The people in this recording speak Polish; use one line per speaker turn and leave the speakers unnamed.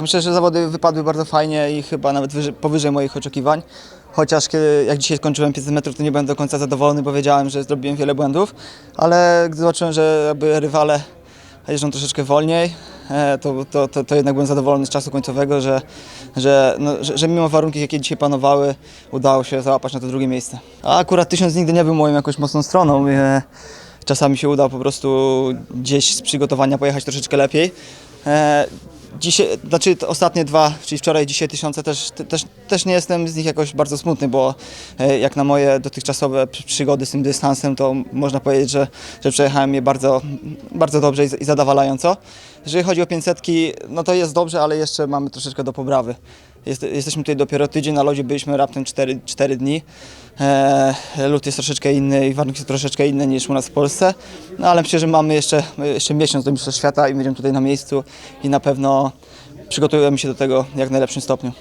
Myślę, że zawody wypadły bardzo fajnie i chyba nawet wyżej, powyżej moich oczekiwań. Chociaż kiedy, jak dzisiaj skończyłem 500 metrów, to nie byłem do końca zadowolony, bo wiedziałem, że zrobiłem wiele błędów, ale gdy zobaczyłem, że jakby rywale jeżdżą troszeczkę wolniej, e, to, to, to, to jednak byłem zadowolony z czasu końcowego, że, że, no, że, że mimo warunków, jakie dzisiaj panowały, udało się załapać na to drugie miejsce. A akurat tysiąc nigdy nie był moją jakąś mocną stroną. E, Czasami się uda po prostu gdzieś z przygotowania pojechać troszeczkę lepiej. Dzisiaj, znaczy ostatnie dwa, czyli wczoraj i dzisiaj tysiące też, te- też, też nie jestem z nich jakoś bardzo smutny, bo e, jak na moje dotychczasowe przy- przygody z tym dystansem, to można powiedzieć, że, że przejechałem je bardzo, bardzo dobrze i, zadowalająco. Jeżeli chodzi o 500, no to jest dobrze, ale jeszcze mamy troszeczkę do poprawy. Jest, jesteśmy tutaj dopiero tydzień, na lodzie byliśmy raptem 4, 4 dni. E, lód jest troszeczkę inny i warunki są troszeczkę inne niż u nas w Polsce, no ale myślę, że mamy jeszcze, jeszcze miesiąc do Mistrzostw Świata i będziemy tutaj na miejscu i na pewno przygotujemy się do tego jak w najlepszym stopniu.